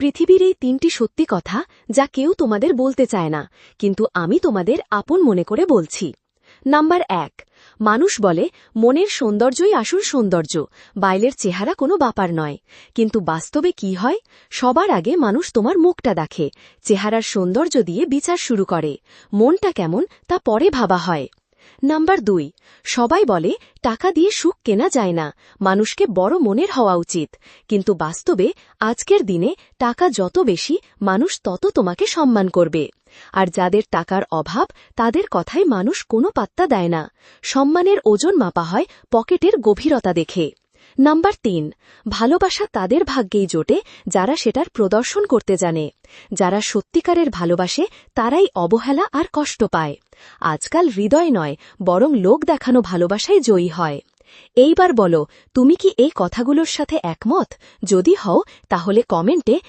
পৃথিবীর এই তিনটি সত্যি কথা যা কেউ তোমাদের বলতে চায় না, কিন্তু আমি তোমাদের আপন মনে করে বলছি। নাম্বার এক, মানুষ বলে, মনের সৌন্দর্যই আসল সৌন্দর্য, বাইলের চেহারা কোনো ব্যাপার নয়। কিন্তু বাস্তবে কি হয়? সবার আগে মানুষ তোমার মুখটা দেখে, চেহারার সৌন্দর্য দিয়ে বিচার শুরু করে, মনটা কেমন তা পরে ভাবা হয়। নাম্বার দুই, সবাই বলে, টাকা দিয়ে সুখ কেনা যায় না, মানুষকে বড় মনের হওয়া উচিত। কিন্তু বাস্তবে, আজকের দিনে টাকা যত বেশি, মানুষ তত তোমাকে সম্মান করবে। আর যাদের টাকার অভাব, তাদের কথায় মানুষ কোনো পাত্তা দেয় না। সম্মানের ওজন মাপা হয় পকেটের গভীরতা দেখে। নাম্বার তিন, ভালোবাসা তাদের ভাগ্যেই জোটে যারা সেটার প্রদর্শন করতে জানে। যারা সত্যিকারের ভালোবাসে, তারাই অবহেলা আর কষ্ট পায়। আজকাল হৃদয় নয়, বরং লোক দেখানো ভালোবাসায় জয়ী হয়। এইবার বলো, তুমি কি এই কথাগুলোর সাথে একমত? যদি হও, তাহলে কমেন্টে